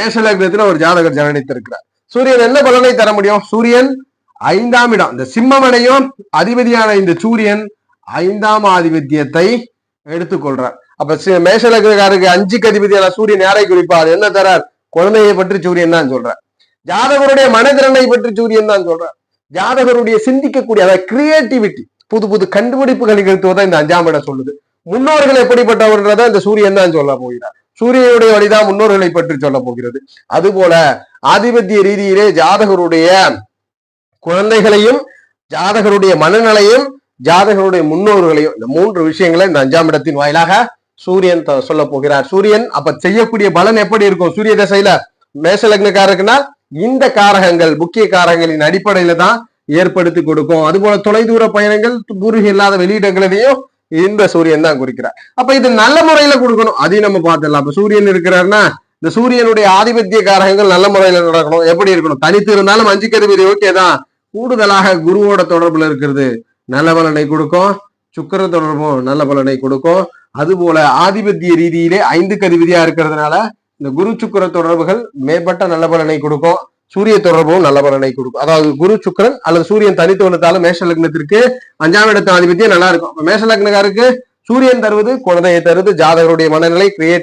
மேஷலக்னத்துல ஒரு ஜாதகர் ஜனனித்திருக்கிறார். சூரியன் என்ன பலனை தர முடியும்? சூரியன் ஐந்தாம் இடம். இந்த சிம்மமனையும் அதிபதியான இந்த சூரியன் ஐந்தாம் ஆதிபத்தியத்தை எடுத்துக்கொள்றார் அப்ப சி- அஞ்சுக்கு அதிபதியான சூரியன் யாரை குறிப்பார் என்ன தரார்? குழந்தையை பற்றி சூரியன் தான் சொல்றார். ஜாதகருடைய மனதிறனை பற்றி சூரியன் தான் சொல்றார். ஜாதகருடைய சிந்திக்கக்கூடிய அதாவது கிரியேட்டிவிட்டி புது புது கண்டுபிடிப்புகள் நிகழ்த்துவதை இந்த அஞ்சாம் இடம் சொல்லுது. முன்னோர்கள் எப்படிப்பட்டவர்ன்றதை இந்த சூரியன் தான் சொல்ல போகிறார். சூரியனுடைய வழிதான் முன்னோர்களை பற்றி சொல்ல போகிறது. அதுபோல ஆதிபத்திய ரீதியிலே ஜாதகருடைய குழந்தைகளையும் ஜாதகருடைய மனநிலையும் ஜாதகருடைய முன்னோர்களையும் இந்த மூன்று விஷயங்களை இந்த அஞ்சாம் இடத்தின் வாயிலாக சூரியன் த- சொல்ல போகிறார். சூரியன் அப்ப செய்யக்கூடிய பலன் எப்படி இருக்கும்? சூரிய தசையில மேச லக்னக்காரருக்குன்னா இந்த காரகங்கள் முக்கிய காரகங்களின் அடிப்படையில தான் ஏற்படுத்தி கொடுக்கும். அதுபோல தொலைதூர பயணங்கள் குருகி இல்லாத வெளியிடங்களிலையும் இந்த சூரியன் தான் குறிக்கிறார். அப்ப இது நல்ல முறையில கொடுக்கணும். அதையும் நம்ம பார்த்துடலாம். அப்ப சூரியன் இருக்கிறாருன்னா இந்த சூரியனுடைய ஆதிபத்திய காரகங்கள் நல்ல முறையில நடக்கணும். எப்படி இருக்கணும்? தனித்து இருந்தாலும் அஞ்சு கதிபதி ஓகே தான் கூடுதலாக குருவோட தொடர்புல இருக்கிறது. நல்ல பலனை கொடுக்கும். சுக்கிர தொடர்பும் நல்ல பலனை கொடுக்கும். அதுபோல ஆதிபத்திய ரீதியிலே ஐந்து கதிபதியா இருக்கிறதுனால இந்த குரு சுக்கர தொடர்புகள் மேம்பட்ட நல்ல பலனை கொடுக்கும். சூரிய தொடர்பும் நல்ல பலனை கொடுக்கும். அதாவது குரு சுக்கிரன் அல்லது சூரியன் தனித்து வந்ததால மேஷ லக்னத்திற்கு அஞ்சாம் இடத்து ஆதிபத்தியம் நல்லா இருக்கும். மேஷ லக்னக்காருக்கு சூரியன் தருவது குழந்தையை தருவது ஜாதகருடைய மனநிலை கிரியேட்